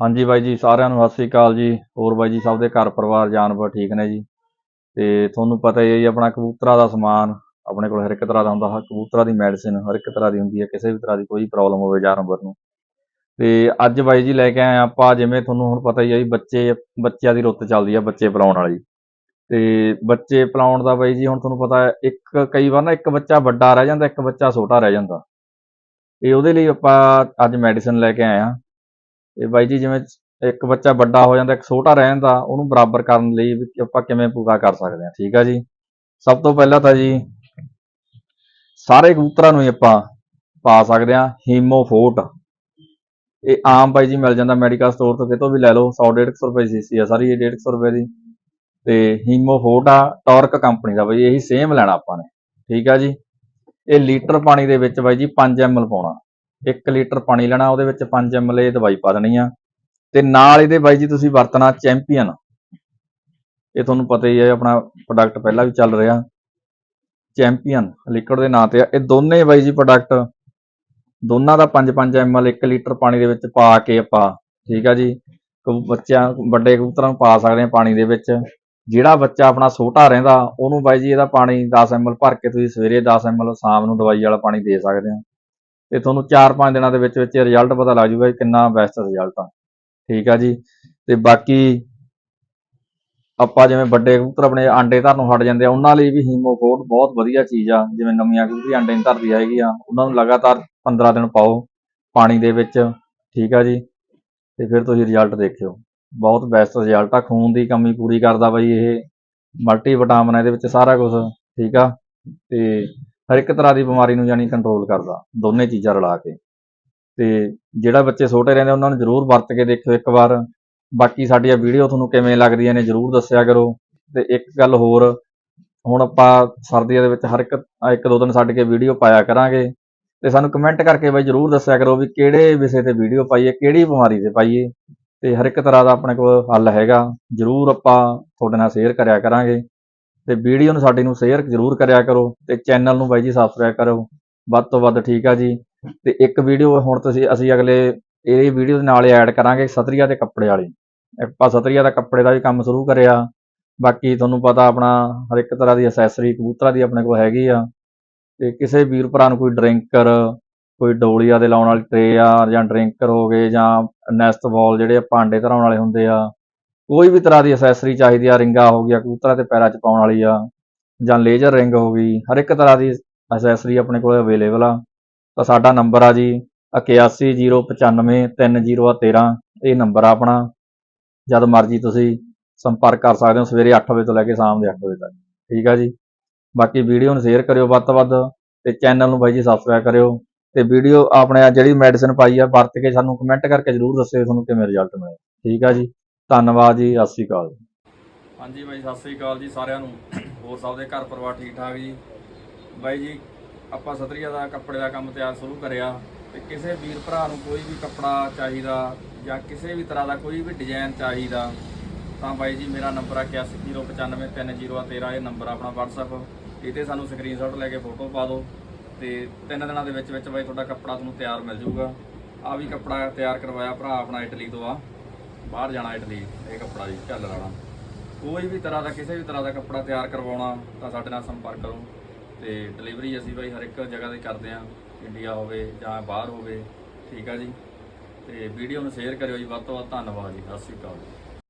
ਹਾਂਜੀ ਬਾਈ ਜੀ, ਸਾਰਿਆਂ ਨੂੰ ਸਤਿ ਸ੍ਰੀ ਅਕਾਲ ਜੀ। ਹੋਰ ਬਾਈ ਜੀ, ਸਭ ਦੇ ਘਰ ਪਰਿਵਾਰ, ਜਾਨਵਰ ਠੀਕ ਨੇ ਜੀ? ਤੇ ਤੁਹਾਨੂੰ ਪਤਾ ਹੀ ਹੈ ਜੀ, ਆਪਣਾ ਕਬੂਤਰਾਂ ਦਾ ਸਮਾਨ, ਆਪਣੇ ਕੋਲ ਹਰ ਇੱਕ ਤਰ੍ਹਾਂ ਦਾ ਹੁੰਦਾ ਹੈ ਕਬੂਤਰਾਂ ਦੀ ਮੈਡੀਸਿਨ ਹਰ ਇੱਕ ਤਰ੍ਹਾਂ ਦੀ ਹੁੰਦੀ ਹੈ, ਕਿਸੇ ਵੀ ਤਰ੍ਹਾਂ ਦੀ ਕੋਈ ਪ੍ਰੋਬਲਮ ਹੋਵੇ ਜਾਨਵਰ ਨੂੰ। ਤੇ ਅੱਜ ਬਾਈ ਜੀ ਲੈ ਕੇ ਆਏ ਹਾਂ ਆਪਾਂ, ਜਿਵੇਂ ਤੁਹਾਨੂੰ ਹੁਣ ਪਤਾ ਹੀ ਹੈ ਜੀ, ਬੱਚੇ, ਬੱਚਿਆਂ ਦੀ ਰੁੱਤ ਚੱਲਦੀ ਆ ਬੱਚੇ ਪਲਾਉਣ ਵਾਲੀ। ਤੇ ਬੱਚੇ ਪਲਾਉਣ ਦਾ ਬਾਈ ਜੀ, ਹੁਣ ਤੁਹਾਨੂੰ ਪਤਾ ਇੱਕ ਕਈ ਵਾਰ ਨਾ ਇੱਕ ਬੱਚਾ ਵੱਡਾ ਰਹਿ ਜਾਂਦਾ, ਇੱਕ ਬੱਚਾ ਛੋਟਾ ਰਹਿ ਜਾਂਦਾ। ਤੇ ਉਹਦੇ ਲਈ ਆਪਾਂ ਅੱਜ ਮੈਡੀਸਿਨ ਲੈ ਕੇ ਆਏ ਹਾਂ। ਤੇ ਬਾਈ ਜੀ ਜਿਵੇਂ ਇੱਕ ਬੱਚਾ ਵੱਡਾ ਹੋ ਜਾਂਦਾ, ਇੱਕ ਛੋਟਾ ਰਹਿ ਜਾਂਦਾ ਉਹਨੂੰ ਬਰਾਬਰ ਕਰਨ ਲਈ ਵੀ ਆਪਾਂ ਕਿਵੇਂ ਪੂਰਾ ਕਰ ਸਕਦੇ ਹਾਂ, ਠੀਕ ਆ ਜੀ? ਸਭ ਤੋਂ ਪਹਿਲਾਂ ਤਾਂ ਜੀ ਸਾਰੇ ਕਬੂਤਰਾਂ ਨੂੰ ਹੀ ਆਪਾਂ ਪਾ ਸਕਦੇ ਹਾਂ ਹੀਮੋਫੋਟ ਇਹ ਆਮ ਬਾਈ ਜੀ ਮਿਲ ਜਾਂਦਾ ਮੈਡੀਕਲ ਸਟੋਰ ਤੋਂ ਕਿਤੋਂ ਵੀ ਲੈ ਲਓ 100 150 ਰੁਪਏ ਦੀ ਸੀ ਆ ਸਾਰੀ, ਇਹ 150 ਰੁਪਏ ਦੀ। ਤੇ ਹੀਮੋਫੋਟ ਆ, ਟਾਰਕ ਕੰਪਨੀ ਦਾ ਬਾਈ, ਇਹੀ ਸੇਮ ਲੈਣਾ ਆਪਾਂ ਨੇ, ਠੀਕ ਆ ਜੀ? ਇਹ ਲੀਟਰ ਪਾਣੀ ਦੇ ਵਿੱਚ ਬਾਈ ਜੀ 5 ml ਪਾਉਣਾ। 1 ਲੀਟਰ ਪਾਣੀ ਲੈਣਾ, ਉਹਦੇ ਵਿੱਚ 5 ml ਇਹ ਦਵਾਈ ਪਾ ਦੇਣੀ ਆ। ਤੇ ਨਾਲ ਇਹਦੇ ਬਾਈ ਜੀ ਤੁਸੀਂ ਵਰਤਣਾ ਚੈਂਪੀਅਨ। ਇਹ ਤੁਹਾਨੂੰ ਪਤਾ ਹੀ ਹੈ ਆਪਣਾ ਪ੍ਰੋਡਕਟ ਪਹਿਲਾਂ ਵੀ ਚੱਲ ਰਿਹਾ। ਚੈਂਪੀਅਨ ਲਿਕਵਿਡ ਦੇ ਨਾਂ ਤੇ ਆ। ਇਹ ਦੋਨੇ ਬਾਈ ਜੀ ਪ੍ਰੋਡਕਟ ਦੋਨਾਂ ਦਾ 5-5 ml 1 ਲੀਟਰ ਪਾਣੀ ਦੇ ਵਿੱਚ ਪਾ ਕੇ ਆਪਾਂ, ਠੀਕ ਆ ਜੀ? ਕਬੂ- ਬੱਚਿਆਂ, ਵੱਡੇ ਕਬੂਤਰਾਂ ਨੂੰ ਪਾ ਸਕਦੇ ਆ ਪਾਣੀ ਦੇ ਵਿੱਚ। ਜਿਹੜਾ ਬੱਚਾ ਆਪਣਾ ਛੋਟਾ ਰਹਿੰਦਾ, ਉਹਨੂੰ ਬਾਈ ਜੀ ਇਹਦਾ ਪਾਣੀ 10 ml ਭਰ ਕੇ ਤੁਸੀਂ ਸਵੇਰੇ 10 ml ਸ਼ਾਮ ਨੂੰ ਦਵਾਈ ਵਾਲਾ ਪਾਣੀ ਦੇ ਸਕਦੇ ਆ। ਤੇ ਤੁਹਾਨੂੰ 4-5 ਦਿਨਾਂ ਦੇ ਵਿੱਚ ਵਿੱਚ ਰਿਜ਼ਲਟ ਪਤਾ ਲੱਗ ਜੂਗਾ ਕਿੰਨਾ ਬੈਸਟ ਰਿਜ਼ਲਟ ਆ। ਠੀਕ ਆ ਜੀ? ਤੇ ਬਾਕੀ ਆਪਾਂ ਜਿਵੇਂ ਵੱਡੇ ਕਬੂਤਰ ਆਪਣੇ ਆਂਡੇ ਧਰਨ ਨੂੰ ਹਟ ਜਾਂਦੇ ਆ, ਉਹਨਾਂ ਲਈ ਵੀ ਹੀਮੋਫੋਟ ਬਹੁਤ ਵਧੀਆ ਚੀਜ਼ ਆ, ਜਿਵੇਂ ਨਵੀਆਂ ਕਬੂਤਰੀ ਆਂਡੇ ਨਹੀਂ ਧਰਦੀ ਹੈਗੀ ਆ, ਉਹਨਾਂ ਨੂੰ ਲਗਾਤਾਰ 15 ਦਿਨ ਪਾਓ ਪਾਣੀ ਦੇ ਵਿੱਚ, ਠੀਕ ਆ ਜੀ? ਤੇ ਫਿਰ ਤੁਸੀਂ ਰਿਜ਼ਲਟ ਦੇਖਿਓ। ਬਹੁਤ ਬੈਸਟ ਰਿਜ਼ਲਟ ਆ, ਖੂਨ ਦੀ ਕਮੀ ਪੂਰੀ ਕਰਦਾ ਬਾਈ ਇਹ ਮਲਟੀ ਵਿਟਾਮਿਨ ਇਹਦੇ ਵਿੱਚ ਸਾਰਾ ਕੁਝ ਠੀਕ ਆ? ਤੇ ਹਰ ਇੱਕ ਤਰ੍ਹਾਂ ਦੀ ਬਿਮਾਰੀ ਨੂੰ ਜਾਨੀ ਕੰਟਰੋਲ ਕਰਦਾ, ਦੋਨੇ ਚੀਜ਼ਾਂ ਰਲਾ ਕੇ। ਤੇ ਜਿਹੜਾ ਬੱਚੇ ਛੋਟੇ ਰਹਿੰਦੇ ਉਹਨਾਂ ਨੂੰ ਜ਼ਰੂਰ ਵਰਤ ਕੇ ਦੇਖਿਓ ਇੱਕ ਵਾਰ। ਬਾਕੀ ਸਾਡੀਆਂ ਵੀਡੀਓ ਤੁਹਾਨੂੰ ਕਿਵੇਂ ਲੱਗਦੀਆਂ ਨੇ ਜ਼ਰੂਰ ਦੱਸਿਆ ਕਰੋ। ਤੇ ਇੱਕ ਗੱਲ ਹੋਰ, ਹੁਣ ਆਪਾਂ ਸਰਦੀਆਂ ਦੇ ਵਿੱਚ ਹਰ ਇੱਕ ਇੱਕ ਦੋ ਦਿਨ ਛੱਡ ਕੇ ਵੀਡੀਓ ਪਾਇਆ ਕਰਾਂਗੇ। ਤੇ ਸਾਨੂੰ ਕਮੈਂਟ ਕਰਕੇ ਬਾਈ ਜ਼ਰੂਰ ਦੱਸਿਆ ਕਰੋ ਵੀ ਕਿਹੜੇ ਵਿਸ਼ੇ ਤੇ ਵੀਡੀਓ ਪਾਈਏ, ਕਿਹੜੀ ਬਿਮਾਰੀ ਤੇ ਪਾਈਏ। ਤੇ ਹਰ ਇੱਕ ਤਰ੍ਹਾਂ ਦਾ ਆਪਣੇ ਕੋਲ ਹੱਲ ਹੈਗਾ, ਜ਼ਰੂਰ ਆਪਾਂ ਤੁਹਾਡੇ ਨਾਲ ਸ਼ੇਅਰ ਕਰਿਆ ਕਰਾਂਗੇ। ਤੇ ਵੀਡੀਓ ਨੂੰ ਸਾਡੀ ਨੂੰ ਸ਼ੇਅਰ ਜ਼ਰੂਰ ਕਰਿਆ ਕਰੋ ਤੇ ਚੈਨਲ ਨੂੰ ਬਾਈ ਜੀ ਸਬਸਕ੍ਰਾਈਬ ਕਰੋ ਵੱਧ ਤੋਂ ਵੱਧ ਠੀਕ ਆ ਜੀ। ਤੇ ਇੱਕ ਵੀਡੀਓ ਹੁਣ ਤੁਸੀਂ ਅਸੀਂ ਅਗਲੇ ਇਹ ਵੀਡੀਓ ਦੇ ਨਾਲ ਐਡ ਕਰਾਂਗੇ ਸਤਰੀਆ ਦੇ ਕੱਪੜੇ ਵਾਲੀ। ਆਪਾਂ ਸਤਰੀਆ ਦਾ ਕੱਪੜੇ ਦਾ ਵੀ ਕੰਮ ਸ਼ੁਰੂ ਕਰਿਆ। ਬਾਕੀ ਤੁਹਾਨੂੰ ਪਤਾ ਆਪਣਾ ਹਰ ਇੱਕ ਤਰ੍ਹਾਂ ਦੀ ਅਸੈਸਰੀ ਕਬੂਤਰਾਂ ਦੀ ਆਪਣੇ ਕੋਲ ਹੈਗੀ ਆ। ਤੇ ਕਿਸੇ ਵੀਰ ਭਰਾ ਨੂੰ ਕੋਈ ਡਰਿੰਕਰ ਕੋਈ ਡੋਲੀਆ ਦੇ ਲਾਉਣ ਵਾਲੀ ਟਰੇ ਆ ਜਾਂ ਡਰਿੰਕਰ ਹੋ ਗਏ ਜਾਂ ਨੈਸਟ ਬਾਲ ਜਿਹੜੇ ਭਾਂਡੇ ਧਰਾਉਣ ਵਾਲੇ ਹੁੰਦੇ ਆ। ਕੋਈ ਵੀ ਤਰ੍ਹਾਂ ਦੀ ਅਸੈਸਰੀ ਚਾਹੀਦੀ ਆ, ਰਿੰਗਾ ਹੋ ਗਿਆ ਕਬੂਤਰਾਂ 'ਤੇ ਪੈਰਾਂ 'ਚ ਪਾਉਣ ਵਾਲੀ ਆ, ਜਾਂ ਲੇਜ਼ਰ ਰਿੰਗ ਹੋ ਗਈ, ਹਰ ਇੱਕ ਤਰ੍ਹਾਂ ਦੀ ਅਸੈਸਰੀ ਆਪਣੇ ਕੋਲ ਅਵੇਲੇਬਲ ਆ। ਤਾਂ ਸਾਡਾ ਨੰਬਰ ਆ ਜੀ 8109530313 ਇਹ ਨੰਬਰ ਆ ਆਪਣਾ। ਜਦ ਮਰਜ਼ੀ ਤੁਸੀਂ ਸੰਪਰਕ ਕਰ ਸਕਦੇ ਹੋ ਸਵੇਰੇ 8 ਵਜੇ ਤੋਂ ਲੈ ਕੇ ਸ਼ਾਮ ਦੇ 8 ਵਜੇ ਤੱਕ, ਠੀਕ ਆ ਜੀ? ਬਾਕੀ ਵੀਡੀਓ ਨੂੰ ਸ਼ੇਅਰ ਕਰਿਓ ਵੱਧ ਤੋਂ ਵੱਧ ਤੇ ਚੈਨਲ ਨੂੰ ਬਾਈ ਜੀ ਸਬਸਕ੍ਰਾਈਬ ਕਰਿਓ। ਤੇ ਵੀਡੀਓ ਆਪਣੇ ਜਿਹੜੀ ਮੈਡੀਸਨ ਪਾਈ ਆ, ਵਰਤ ਕੇ ਸਾਨੂੰ ਕਮੈਂਟ ਕਰਕੇ ਜਰੂਰ ਦੱਸਿਓ ਤੁਹਾਨੂੰ ਕਿਵੇਂ ਰਿਜ਼ਲਟ ਮਿਲਿਆ ਠੀਕ ਆ ਜੀ? ਧੰਨਵਾਦ ਜੀ, ਸਤਿ ਸ਼੍ਰੀ ਅਕਾਲ। ਹਾਂਜੀ ਬਾਈ, ਸਤਿ ਸ਼੍ਰੀ ਅਕਾਲ ਜੀ ਸਾਰਿਆਂ ਨੂੰ। ਹੋਰ ਸਭ ਦੇ ਘਰ ਪਰਿਵਾਰ ਠੀਕ ਠਾਕ ਜੀ? ਬਾਈ ਜੀ, ਆਪਾਂ ਸਤਰੀਆ ਦਾ ਕੱਪੜੇ ਦਾ ਕੰਮ ਤਿਆਰ ਸ਼ੁਰੂ ਕਰਿਆ। ਤੇ ਕਿਸੇ ਵੀਰ ਭਰਾ ਨੂੰ ਕੋਈ ਵੀ ਕੱਪੜਾ ਚਾਹੀਦਾ ਜਾਂ ਕਿਸੇ ਵੀ ਤਰ੍ਹਾਂ ਦਾ ਕੋਈ ਵੀ ਡਿਜ਼ਾਈਨ ਚਾਹੀਦਾ, ਤਾਂ ਬਾਈ ਜੀ ਮੇਰਾ ਨੰਬਰ ਆ 8109530313 ਇਹ ਨੰਬਰ ਆਪਣਾ WhatsApp ਇਹ ਤੇ ਸਾਨੂੰ ਸਕਰੀਨਸ਼ਾਟ ਲੈ ਕੇ ਫੋਟੋ ਪਾ ਦਿਓ। ਤੇ ਤਿੰਨ ਦਿਨਾਂ ਦੇ ਵਿੱਚ ਵਿੱਚ ਬਾਈ ਤੁਹਾਡਾ ਕੱਪੜਾ ਤੁਹਾਨੂੰ ਤਿਆਰ ਮਿਲ ਜਾਊਗਾ। ਆ ਵੀ ਕੱਪੜਾ ਤਿਆਰ ਕਰਵਾਇਆ ਭਰਾ ਆਪਣਾ ਇਟਲੀ ਤੋਂ ਆ। ਬਾਹਰ ਜਾਣਾ ਇਟਲੀ, ਇਹ ਕੱਪੜਾ ਜੀ ਝੱਲ ਵਾਲਾ ਕੋਈ ਵੀ ਤਰ੍ਹਾਂ ਦਾ, ਕਿਸੇ ਵੀ ਤਰ੍ਹਾਂ ਦਾ ਕੱਪੜਾ ਤਿਆਰ ਕਰਵਾਉਣਾ, ਤਾਂ ਸਾਡੇ ਨਾਲ ਸੰਪਰਕ ਕਰੋ। ਤੇ ਡਿਲੀਵਰੀ ਅਸੀਂ ਬਾਈ ਹਰ ਇੱਕ ਜਗ੍ਹਾ ਤੇ ਕਰਦੇ ਆਂ ਇੰਡੀਆ ਹੋਵੇ ਜਾਂ ਬਾਹਰ ਹੋਵੇ। ਠੀਕ ਆ ਜੀ। ਤੇ ਵੀਡੀਓ ਨੂੰ ਸ਼ੇਅਰ ਕਰਿਓ ਜੀ। ਵੱਧ ਤੋਂ ਵੱਧ ਧੰਨਵਾਦ ਜੀ। ਸਤਿ ਸ਼੍ਰੀ ਅਕਾਲ